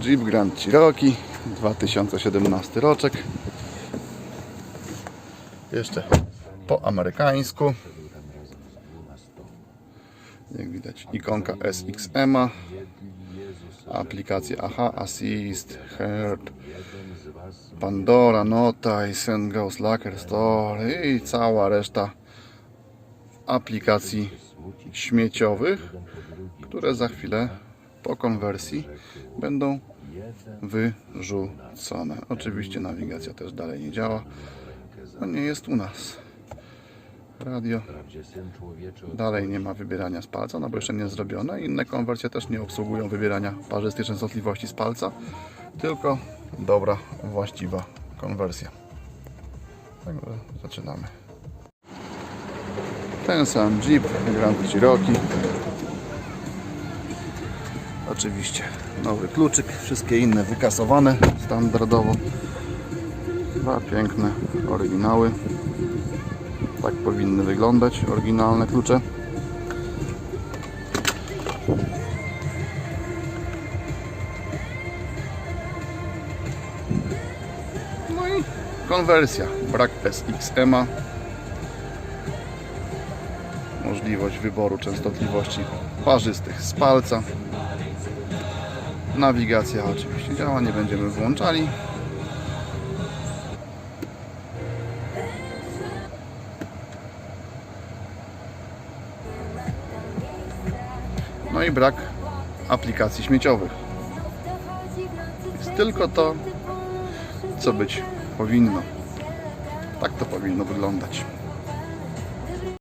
Jeep Grand Cherokee 2017 roczek. Jeszcze po amerykańsku. Jak widać ikonka SXM, aplikacja AHA, Assist, Heard, Pandora, Notice, Ghost Lacker Store i cała reszta aplikacji śmieciowych, które za chwilę po konwersji będą wyrzucone. Oczywiście nawigacja też dalej nie działa, a nie jest u nas. Radio dalej nie ma wybierania z palca, no bo jeszcze nie zrobione. Inne konwersje też nie obsługują wybierania parzystej częstotliwości z palca, tylko dobra, właściwa konwersja. Także zaczynamy. Ten sam Jeep Grand Cherokee. Oczywiście nowy kluczyk, wszystkie inne wykasowane standardowo. Dwa piękne oryginały. Tak powinny wyglądać oryginalne klucze. No i konwersja. Brak SXM-a. Możliwość wyboru częstotliwości parzystych z palca. Nawigacja oczywiście działa, nie będziemy włączali. No i brak aplikacji śmieciowych. Jest tylko to, co być powinno. Tak to powinno wyglądać.